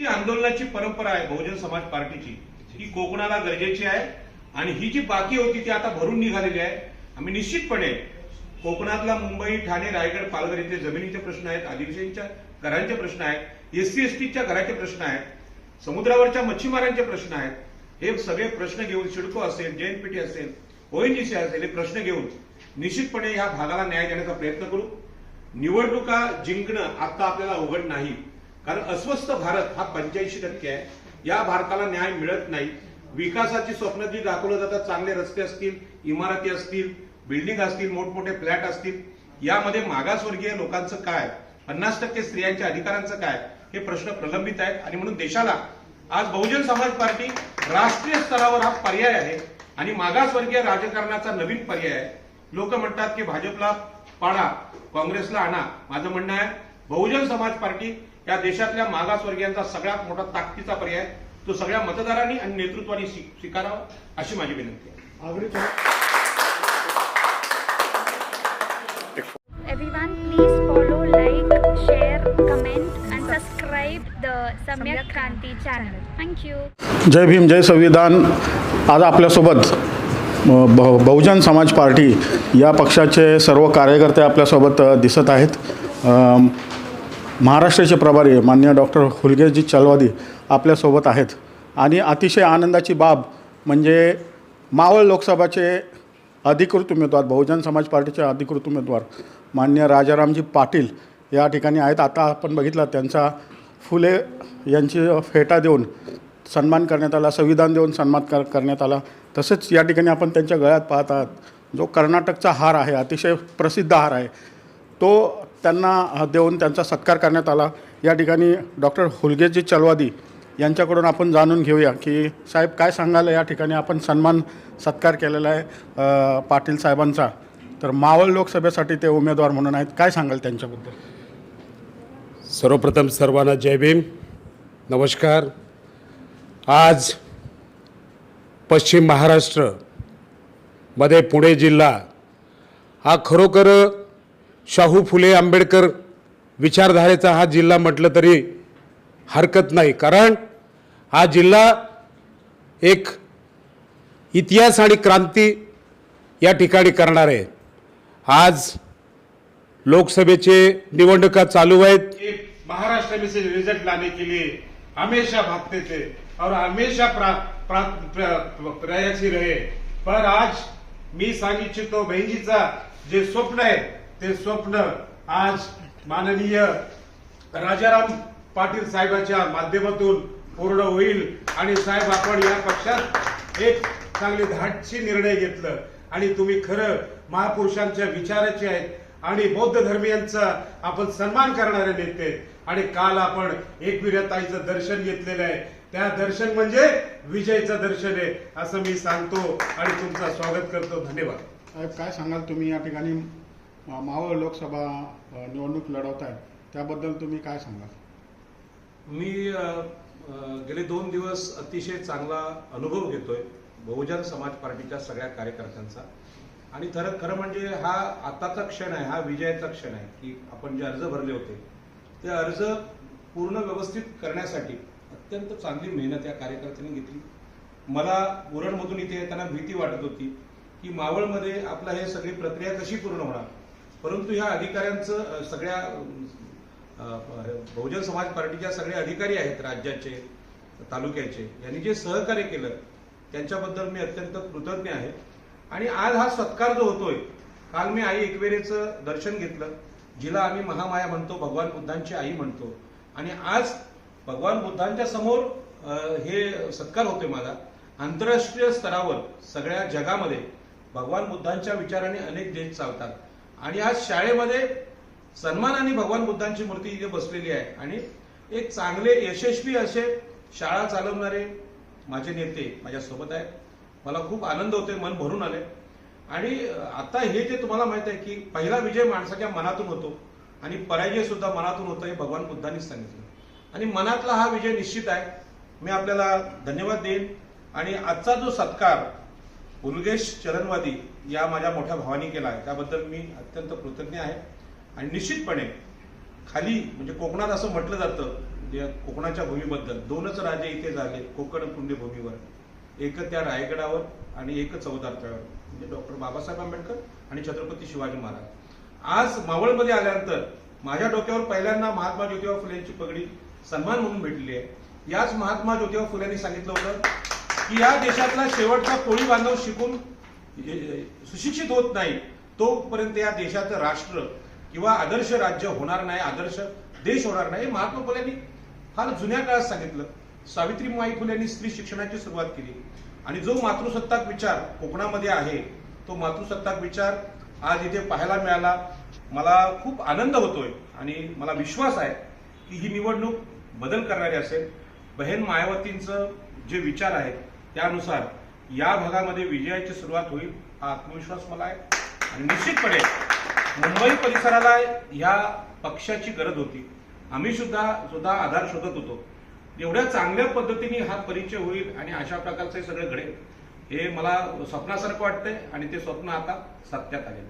ही आंदोलनाची परंपरा आहे बहुजन समाज पार्टीची. ही कोकणाला गरजेची आहे आणि ही जी बाकी होती ती आता भरून निघालेली आहे. आम्ही निश्चितपणे कोकणातला मुंबई ठाणे रायगड पालघर इथले जमिनीचे प्रश्न आहेत आदिवासींच्या घरांचे प्रश्न आहेत एससी एसटीच्या घराचे प्रश्न आहेत समुद्रावरच्या मच्छीमारांचे प्रश्न आहेत. हे सगळे प्रश्न घेऊन सिडको असेल जेएनपीटी असेल ओएनजीसी असेल हे प्रश्न घेऊन निश्चितपणे या भागाला न्याय देण्याचा प्रयत्न करू. निवडणुका जिंकणं आता आपल्याला अवघड नाही. कारण अस्वस्थ भारत हा पंच्याऐंशी टक्के आहे. या भारताला न्याय मिळत नाही. विकासाची स्वप्न जी दाखवलं जातात चांगले रस्ते असतील इमारती असतील बिल्डिंग असतील मोठमोठे फ्लॅट असतील यामध्ये मागासवर्गीय लोकांचं काय? पन्नास टक्के स्त्रियांच्या अधिकारांचं काय? हे प्रश्न प्रलंबित आहेत आणि म्हणून देशाला आज बहुजन समाज पार्टी राष्ट्रीय स्तरावर हा पर्याय आहे आणि मागासवर्गीय राजकारणाचा नवीन पर्याय आहे. लोक म्हणतात की भाजपला पाडा काँग्रेसला आणा. माझं म्हणणं आहे बहुजन समाज पार्टी या देशातल्या मागासवर्गीयांचा सगळ्यात मोठा ताकदीचा पर्याय. तो सगळ्या मतदारांनी आणि नेतृत्वाने स्वी- स्वीकारावा अशी माझी विनंती आहे please follow, like, share, comment, and subscribe the Samyak Kranti channel. Thank you. जय भीम जय संविधान आज आपल्यासोबत बहुजन समाज पार्टी या पक्षाचे सर्व कार्यकर्ते आपल्यासोबत दिसत आहेत महाराष्ट्राचे प्रभारी मान्य डॉक्टर हुलगेजी चलवादी आपल्यासोबत आहेत. आणि अतिशय आनंदाची बाब म्हणजे मावळ लोकसभाचे अधिकृत उमेदवार बहुजन समाज पार्टीचे अधिकृत उमेदवार मान्य राजारामजी पाटील या ठिकाणी आहेत. आता आपण बघितलं त्यांचा फुले यांची फेटा देऊन सन्मान करण्यात आला संविधान देऊन सन्मान कर करण्यात आला. तसेच या ठिकाणी आपण त्यांच्या गळ्यात पाहत आहात जो कर्नाटकचा हार आहे अतिशय प्रसिद्ध हार आहे. तो त्यांना देऊन त्यांचा सत्कार करण्यात आला. या ठिकाणी डॉक्टर हुलगेजी चलवादी यांच्याकडून आपण जाणून घेऊया की साहेब काय सांगाल? या ठिकाणी आपण सन्मान सत्कार केलेला आहे पाटील साहेबांचा. तर मावळ लोकसभेसाठी ते उमेदवार म्हणून आहेत. काय सांगाल त्यांच्याबद्दल? सर्वप्रथम सर्वांना जय भीम. नमस्कार. आज पश्चिम महाराष्ट्रमध्ये पुणे जिल्हा हा खरोखर शाहू फुले आंबेडकर विचारधारेचा हा जिल्हा म्हटलं तरी हरकत नाही. कारण हा जिल्हा एक इतिहास आणि क्रांती या ठिकाणी करणार आहे. आज लोकसभेचे निवडणुका चालू आहेत. महाराष्ट्र में से रिजल्ट लाने के लिए हमेशा भागते थे और हमेशा प्रा, प्रयासी रहे. पर आज मी सांग इच्छितो बहिणीचा जे स्वप्न आहे ते स्वप्न आज माननीय राजाराम पाटील साहेबांच्या माध्यमातून पूर्ण होईल. आणि साहेब आपण या पक्षात एक चांगले धाटशी निर्णय घेतलं. आणि तुम्ही खरं महापुरुषांच्या विचाराचे आहेत. आणि बौद्ध धर्मियांचा आपण सन्मान करणारे नेते आणि काल आपण एकविरताईचं दर्शन घेतलेलं आहे. त्या दर्शन म्हणजे विजयचं दर्शन आहे असं मी सांगतो. आणि तुमचं स्वागत करतो. धन्यवाद. काय सांगाल तुम्ही या ठिकाणी? मावळ लोकसभा निवडणूक लढवत आहे त्याबद्दल तुम्ही काय सांगाल? मी गेले दोन दिवस अतिशय चांगला अनुभव घेतोय बहुजन समाज पार्टीच्या सगळ्या कार्यकर्त्यांचा. आणि खरं खरं म्हणजे हा आताचा क्षण आहे हा विजयाचा क्षण आहे की आपण जे अर्ज भरले होते ते अर्ज पूर्ण व्यवस्थित करण्यासाठी अत्यंत चांगली मेहनत या कार्यकर्त्यांनी घेतली. मला उरणमधून इथे येताना भीती वाटत होती की मावळमध्ये आपला हे सगळी प्रक्रिया कशी पूर्ण होणार? परंतु ह्या अधिकाऱ्यांचं सगळ्या बहुजन समाज पार्टीच्या सगळे अधिकारी आहेत राज्याचे तालुक्याचे यांनी जे सहकार्य केलं त्यांच्याबद्दल मी अत्यंत कृतज्ञ आहे. आणि आज हा सत्कार जो होतोय काल मी आई एकवेरेचं दर्शन घेतलं. जिला आम्ही महामाया म्हणतो भगवान बुद्धांची आई म्हणतो. आणि आज भगवान बुद्धांच्या समोर हे सत्कार होते माझा. आंतरराष्ट्रीय स्तरावर सगळ्या जगामध्ये भगवान बुद्धांच्या विचाराने अनेक देश चालतात. आणि आज शाळेमध्ये सन्मान आणि भगवान बुद्धांची मूर्ती इथे बसलेली आहे. आणि एक चांगले यशस्वी असे शाळा चालवणारे माझे नेते माझ्यासोबत आहे आहेत. मला खूप आनंद होतोय मन भरून आले आणि आता हे जे तुम्हाला माहीत आहे की पहिला विजय माणसाच्या मनातून होतो आणि पराजय सुद्धा मनातून होतो हे भगवान बुद्धांनीच सांगितलं. आणि मनातला हा विजय निश्चित आहे. मी आपल्याला धन्यवाद देईन. आणि आजचा जो सत्कार उल्गेश चरणवादी या माझ्या मोठ्या भावानी केला आहे. त्याबद्दल मी अत्यंत कृतज्ञ आहे. आणि निश्चितपणे खाली म्हणजे कोकणात असं म्हटलं जातं म्हणजे कोकणाच्या भूमीबद्दल दोनच राजे इथे झाले कोकण पुण्यभूमीवर एक त्या रायगडावर आणि एक चौदारच्यावर म्हणजे डॉक्टर बाबासाहेब आंबेडकर आणि छत्रपती शिवाजी महाराज. आज मावळमध्ये आल्यानंतर माझ्या डोक्यावर पहिल्यांदा महात्मा ज्योतिबा फुलेंची पगडी सन्मान म्हणून भेटली आहे. याच महात्मा ज्योतिबा फुलेंनी सांगितलं होतं की या देशातला शेवटचा कोळी बांधव शिकून सुशिक्षित होत नाही तोपर्यंत या देशाचं राष्ट्र किंवा आदर्श राज्य होणार नाही आदर्श देश होणार नाही महात्मा फुलेंनी फार जुन्या काळात सांगितलं. सावित्रीमाई यांनी स्त्री शिक्षणाची सुरुवात केली. आणि जो मातृसत्ताक विचार कोकणामध्ये आहे तो मातृसत्ताक विचार आज इथे पाहायला मिळाला. मला खूप आनंद होतोय आणि मला विश्वास आहे की ही निवडणूक बदल करणारी असेल. बहीण मायावतींचं जे विचार आहेत त्यानुसार या भागामध्ये विजयाची सुरुवात होईल हा आत्मविश्वास मला आहे. आणि निश्चितपणे मुंबई परिसराला ह्या पक्षाची गरज होती. आम्ही सुद्धा सुद्धा आधार शोधत होतो. एवढ्या चांगल्या पद्धतीने हा परिचय होईल आणि अशा प्रकारचं हे सगळं घडेल हे मला स्वप्नासारखं वाटतंय आणि ते स्वप्न आता सत्यात आले.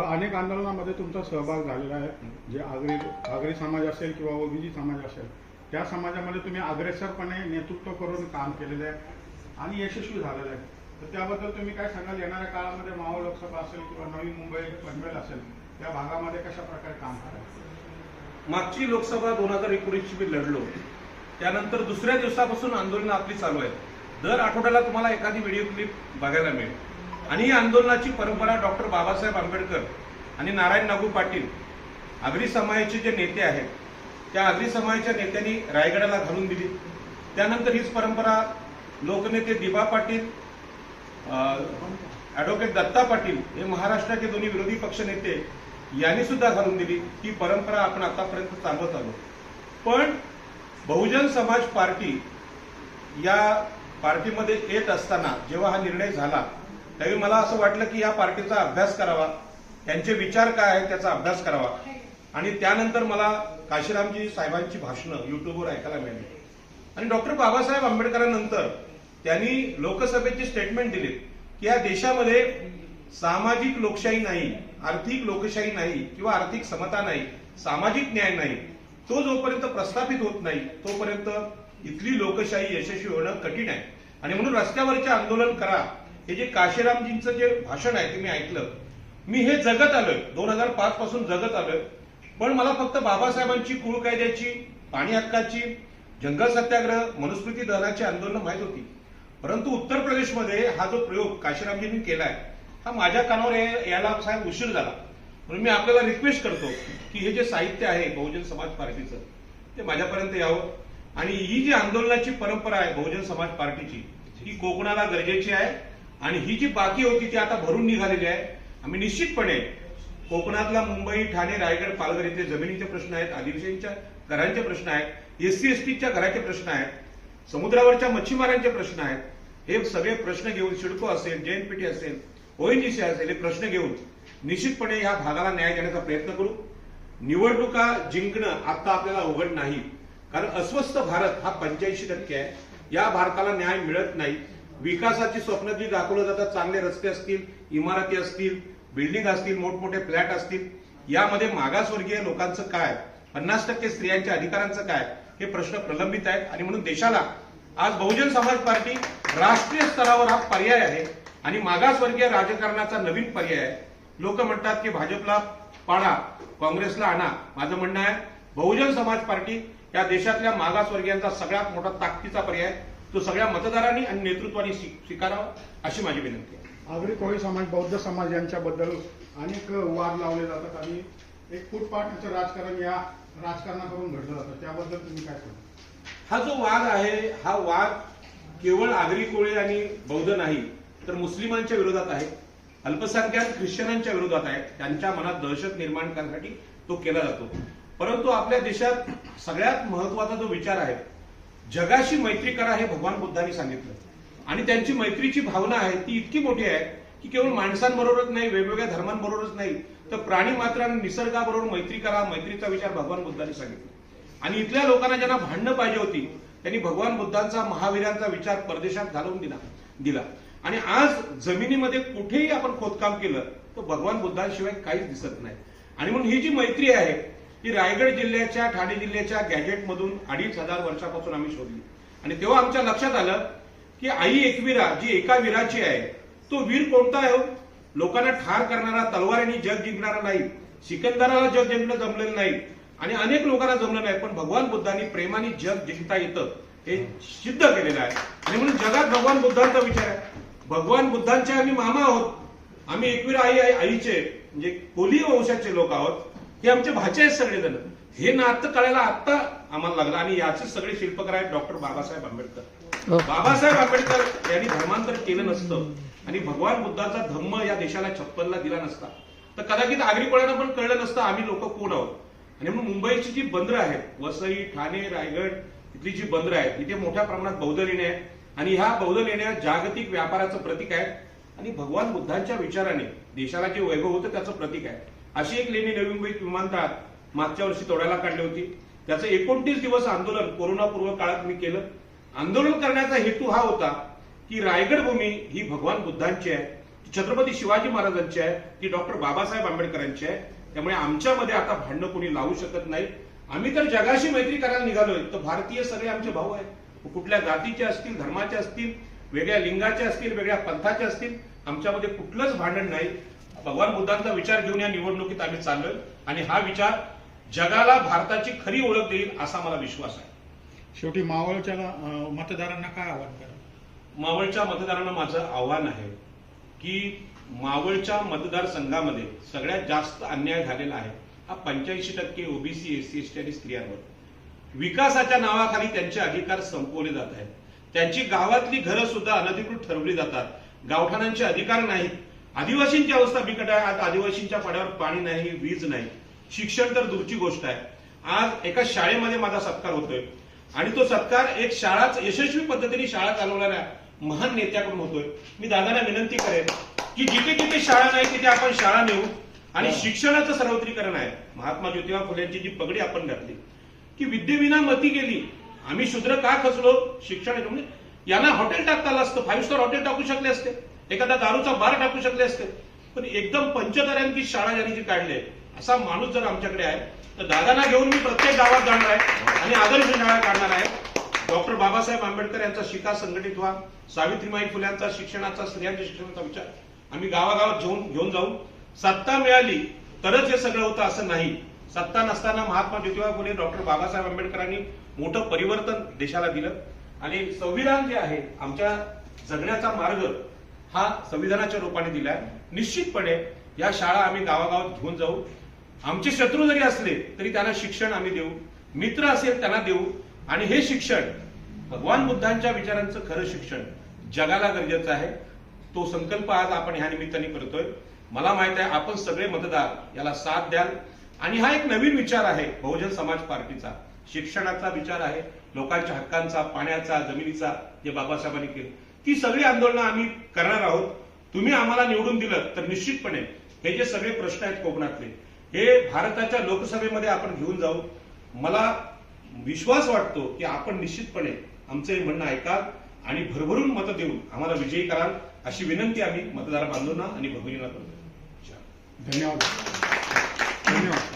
अनेक आंदोलनामध्ये तुमचा सहभाग झालेला आहे. जे आगरी आगरी समाज असेल किंवा ओबीजी समाज असेल त्या समाजामध्ये तुम्ही अग्रेसरपणे नेतृत्व करून काम केलेलं आहे. आणि यशस्वी झालेलं आहे. तर त्याबद्दल तुम्ही काय सांगाल? येणाऱ्या काळामध्ये मावळ लोकसभा असेल किंवा नवी मुंबई पनवेल असेल त्या भागामध्ये कशा प्रकारे काम करायचं? मागची लोकसभा दोन हजार एकोणीसची मी लढलो. त्यानंतर दुसऱ्या दिवसापासून आंदोलन आपली चालू आहेत दर आठवड्याला तुम्हाला एखादी व्हिडिओ क्लिप बघायला मिळेल. आणि ही आंदोलनाची परंपरा डॉक्टर बाबासाहेब आंबेडकर आणि नारायण नागू पाटील आगरी समाजाचे जे नेते आहेत त्या आगरी समाजाच्या नेत्यांनी रायगडाला घालून दिली. त्यानंतर हीच परंपरा लोकनेते दिबा पाटील ऍडव्होकेट दत्ता पाटील हे महाराष्ट्राचे दोन्ही विरोधी पक्षनेते यांनी सुद्धा घालून दिली. ती परंपरा आपण आतापर्यंत चालवत आलो. पण बहुजन समाज पार्टी या पार्टीमध्ये येत असताना जेव्हा हा निर्णय झाला त्यावेळी मला असं वाटलं की या पार्टीचा अभ्यास करावा त्यांचे विचार काय आहेत त्याचा अभ्यास करावा. आणि त्यानंतर मला काशीरामजी साहेबांची भाषणं युट्यूबवर ऐकायला मिळाली. आणि डॉक्टर बाबासाहेब आंबेडकरांनंतर त्यांनी लोकसभेची स्टेटमेंट दिली की या देशामध्ये सामाजिक लोकशाही नाही आर्थिक लोकशाही नाही किंवा आर्थिक समता नाही सामाजिक न्याय नाही तो जोपर्यंत प्रस्थापित होत नाही तोपर्यंत इथली लोकशाही यशस्वी होणं कठीण आहे. आणि म्हणून रस्त्यावरचे आंदोलन करा. हे जे काशीरामजींचं जे भाषण आहे ते मी ऐकलं. मी हे जगत आलोय. दोन हजार पाच पासून जगत आलोय. पण मला फक्त बाबासाहेबांची कुळ कायद्याची पाणी हक्काची जंगल सत्याग्रह मनुस्मृती दहनाची आंदोलन माहीत होती. परंतु उत्तर प्रदेशमध्ये हा जो प्रयोग काशीरामजींनी केलाय हा माझ्या कानावर या- यायला साहेब उशीर झाला. म्हणून मी आपल्याला रिक्वेस्ट करतो की हे जे साहित्य आहे बहुजन समाज पार्टीचं ते माझ्यापर्यंत यावं. आणि ही जी आंदोलनाची परंपरा आहे बहुजन समाज पार्टीची ही कोकणाला गरजेची आहे. आणि ही जी बाकी होती ती आता भरून निघालेली आहे. आम्ही निश्चितपणे कोकणातला मुंबई ठाणे रायगड पालघर इथले जमिनीचे प्रश्न आहेत आदिवासींच्या घरांचे प्रश्न आहेत एससी एसटीच्या घराचे प्रश्न आहेत. समुद्रावरच्या मच्छीमारांचे प्रश्न आहेत. हे सगळे प्रश्न घेऊन सिडको असेल जेएनपीटी असेल ओएनजीसी असेल हे प्रश्न घेऊन निश्चितपणे या भागाला न्याय देण्याचा प्रयत्न करू. निवडणुका जिंकणं आता आपल्याला अवघड नाही. कारण अस्वस्थ भारत हा पंच्याऐंशी टक्के आहे. या भारताला न्याय मिळत नाही. विकासाची स्वप्न जी दाखवलं जातात चांगले रस्ते असतील इमारती असतील बिल्डिंग असतील मोठमोठे फ्लॅट असतील यामध्ये मागासवर्गीय लोकांचं काय? पन्नास टक्के स्त्रियांच्या अधिकारांचं काय? हे प्रश्न प्रलंबित आहेत. आणि म्हणून देशाला आज बहुजन समाज पार्टी राष्ट्रीय स्तरावर हा पर्याय आहे. आणि मागासवर्गीय राजकारणाचा नवीन पर्याय आहे. लोक म्हणतात की भाजपला पाडा काँग्रेसला आणा. माझं म्हणणं आहे बहुजन समाज पार्टी या देशातल्या मागासवर्गीयांचा सगळ्यात मोठा ताकदीचा पर्याय तो सगळ्या मतदारांनी आणि नेतृत्वाने स्वीकारावा अशी माझी विनंती आहे. आगरी कोळी समाज बौद्ध समाज यांच्याबद्दल अनेक वाद लावले जातात आणि एक फुटपाथचं राजकारण या राजकारणाकडून घडलं जातं त्याबद्दल तुम्ही काय सांगा हा जो वाद आहे हा वाद केवळ आगरी कोळी आणि बौद्ध नाही तर मुस्लिमांच्या विरोधात आहे. अल्पसंख्याक ख्रिश्चनांच्या विरोधात आहे. त्यांच्या मनात दहशत निर्माण करण्यासाठी तो केला जातो. परंतु आपल्या देशात सगळ्यात महत्त्वाचा जो विचार आहे जगाशी मैत्री करा हे भगवान बुद्धांनी सांगितलं. आणि त्यांची मैत्रीची भावना आहे ती इतकी मोठी आहे की केवळ माणसांबरोबरच नाही वेगवेगळ्या धर्मांबरोबरच नाही तर प्राणी मात्र निसर्गाबरोबर मैत्री करा मैत्रीचा विचार भगवान बुद्धांनी सांगितला. आणि इथल्या लोकांना ज्यांना भांडणं पाहिजे होती त्यांनी भगवान बुद्धांचा महावीरांचा विचार परदेशात घालवून दिला दिला. आणि आज जमिनीमध्ये कुठेही आपण खोदकाम केलं तर भगवान बुद्धांशिवाय काहीच दिसत नाही. आणि म्हणून ही जी मैत्री आहे ही रायगड जिल्ह्याच्या ठाणे जिल्ह्याच्या गॅजेटमधून अडीच हजार वर्षापासून आम्ही शोधली. आणि तेव्हा आमच्या लक्षात आलं की आई एकविरा जी एका वीराची आहे तो वीर कोणता आहे हो? लोकांना ठार करणारा तलवारीने जग जिंकणारा नाही. सिकंदराला जग जिंकणं जमलेलं नाही. आणि अनेक लोकांना जमलं नाही पण भगवान बुद्धांनी प्रेमाने जग जिंकता येतं हे सिद्ध केलेलं आहे. आणि म्हणून जगात भगवान बुद्धांचा विचार आहे. भगवान बुद्धांचे आम्ही मामा आहोत. आम्ही एकवीर आई आई आईचे म्हणजे कोली वंशाचे लोक आहोत. हे आमचे भाचे आहेत सगळेजण. हे नातं कळायला आत्ता आम्हाला लागलं आणि याचे सगळे शिल्पकार आहेत डॉक्टर बाबासाहेब आंबेडकर. हो. बाबासाहेब आंबेडकर यांनी धर्मांतर केलं नसतं. आणि भगवान बुद्धाचा धम्म या देशाला छप्पनला दिला नसता. तर कदाचित आगरीपणानं पण कळलं नसतं आम्ही लोक कोण आहोत. आणि म्हणून मुंबईची जी बंदरं आहेत वसई ठाणे रायगड इथली जी बंदरं आहेत इथे मोठ्या प्रमाणात बौद्ध लेण्या आहेत. आणि ह्या बौद्ध लेण्या जागतिक व्यापाराचं प्रतीक आहेत. आणि भगवान बुद्धांच्या विचाराने देशाला जे वैभव होतं त्याचं प्रतीक आहे. अशी एक लेणी नवी मुंबईत विमानतळात मागच्या वर्षी तोडायला काढली होती. त्याचं एकोणतीस दिवस आंदोलन कोरोनापूर्व काळात मी केलं. आंदोलन करण्याचा हेतू हा होता की रायगड भूमी ही भगवान बुद्धांची आहे ती छत्रपती शिवाजी महाराजांची आहे ती डॉक्टर बाबासाहेब आंबेडकरांची आहे. त्यामुळे आमच्यामध्ये आता भांडणं कोणी लावू शकत नाही. आम्ही तर जगाशी मैत्री करायला निघालोय तर भारतीय सगळे आमचे भाऊ आहेत. कुठल्या जातीचे असतील धर्माचे असतील वेगळ्या लिंगाचे असतील वेगळ्या पंथाचे असतील आमच्यामध्ये कुठलंच भांडण नाही. भगवान बुद्धांचा विचार घेऊन या निवडणुकीत आम्ही चाललोय. आणि हा विचार जगाला भारताची खरी ओळख देईल असा मला विश्वास आहे. शेवटी मावळच्या मतदारांना काय आव्हान करा? मावळच्या मतदारांना माझं आव्हान आहे की मावळच्या मतदारसंघामध्ये सगळ्यात जास्त अन्याय झालेला आहे हा पंच्याऐंशी टक्के ओबीसी एससी एसटी आणि स्त्रियांवर. विकासाच्या नावाखाली त्यांचे अधिकार संपवले जात आहेत. त्यांची गावातली घरं सुद्धा अनधिकृत ठरवली जातात. गावठाणांचे अधिकार नाहीत. आदिवासींची अवस्था बिकट आहे. आज आदिवासींच्या पाड्यावर पाणी नाही वीज नाही. शिक्षण तर दूरची गोष्ट आहे. आज एका शाळेमध्ये माझा सत्कार होतोय. आणि तो सत्कार एक शाळाच यशस्वी पद्धतीने शाळा चालवणाऱ्या महान नेत्याकडून होतोय. मी दादांना विनंती करेन की जिथे जिथे शाळा नाही तिथे आपण शाळा नेऊ. आणि शिक्षणाचं सर्वत्रीकरण आहे. महात्मा ज्योतिबा फुलेंची जी पगडी आपण घातली की विद्येविना मती गेली आम्ही शूद्र का खचलो? शिक्षण म्हणजे यांना हॉटेल टाकता आलं असतं. फाईव्ह स्टार हॉटेल टाकू शकले असते. एखादा दारूचा बार टाकू शकले असते. पण एकदम पंचताऱ्यांची शाळा ज्यांनी जी काढली आहे असा माणूस जर आमच्याकडे आहे तर दादांना घेऊन मी प्रत्येक गावात जाणार आहे आणि आदर्श शाळा काढणार आहे. डॉक्टर बाबासाहेब आंबेडकर यांचा शिका संघटित व्हा. सावित्रीमाई फुल्यांचा शिक्षणाचा स्त्रियांच्या शिक्षणाचा विचार. आम्ही गावागावात घेऊन घेऊन जाऊ. सत्ता मिळाली तरच हे सगळं होतं असं नाही. सत्ता नसताना महात्मा ज्योतिबा फुले डॉक्टर बाबासाहेब आंबेडकरांनी मोठं परिवर्तन देशाला दिलं. आणि संविधान जे आहे आमच्या जगण्याचा मार्ग हा संविधानाच्या रूपाने दिलाय. निश्चितपणे या शाळा आम्ही गावागावात घेऊन जाऊ. आमचे शत्रू जरी असले तरी त्यांना शिक्षण आम्ही देऊ. मित्र असेल त्यांना देऊ. आणि हे शिक्षण भगवान बुद्धांच्या विचारांचं खरं शिक्षण जगाला गरजेचं आहे. तो संकल्प आज आपण ह्या निमित्ताने करतोय. मला माहीत आहे आपण सगळे मतदार याला साथ द्याल. आणि हा एक नवीन विचार आहे बहुजन समाज पार्टीचा. शिक्षणाचा विचार आहे लोकांच्या हक्कांचा पाण्याचा जमिनीचा जे बाबासाहेबांनी केलं. ती सगळी आंदोलनं आम्ही करणार आहोत. तुम्ही आम्हाला निवडून दिलं तर निश्चितपणे हे जे सगळे प्रश्न आहेत कोकणातले हे भारताच्या लोकसभेमध्ये आपण घेऊन जाऊ. मला विश्वास वाटतो की आपण निश्चितपणे आमचं हे म्हणणं ऐकाल आणि भरभरून मतं देऊन आम्हाला विजयी कराल अशी विनंती आम्ही मतदार बांधवांना आणि भगिनींना करतो. धन्यवाद. धन्यवाद.